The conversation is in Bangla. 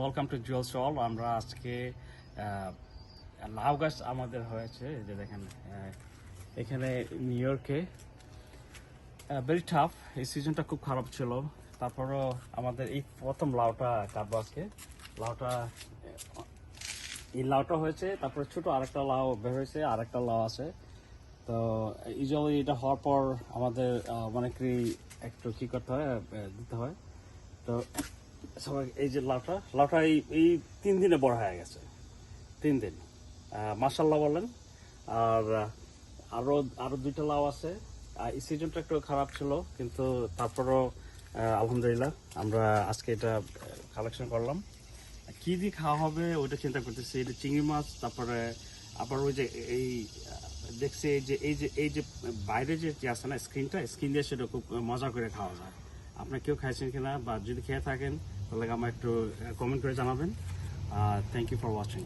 ওয়েলকাম টু জুয়েল সল আমরা আজকে লাউ গাছ আমাদের হয়েছে যে দেখেন এখানে নিউ ইয়র্কে ভেরি টাফ এই সিজনটা খুব খারাপ ছিল। তারপরও আমাদের এই প্রথম লাউটা কাটবো আজকে। লাউটা এই লাউটা হয়েছে, তারপরে ছোট আরেকটা লাউ বের হয়েছে, আরেকটা লাউ আছে। তো ইউজুয়ালি এটা হওয়ার পর আমাদের অনেকেরই একটু কি করতে হয় দিতে হয়। তো এই যে লাউটা লাউটা এই এই তিন দিনে বড় হয়ে গেছে। তিন দিন। মাসাল্লাহ বলেন। আর আরও আরও আরও দুইটা লাউ আছে। এই সিজনটা একটু খারাপ ছিল, কিন্তু তারপরও আলহামদুলিল্লাহ আমরা আজকে এটা কালেকশন করলাম। কি দিয়ে খাওয়া হবে ওইটা চিন্তা করতেছি। এটা চিংড়ি মাছ, তারপরে আবার ওই যে এই দেখছি এই যে এই যে এই যে বাইরে যে আছে না স্ক্রিনটা স্ক্রিন দিয়ে সেটা খুব মজা করে খাওয়া যায়। আপনার কেউ খাইছেন কিনা বা যদি খেয়ে থাকেন তাহলে আমার একটু কমেন্ট করে জানাবেন। Thank you for watching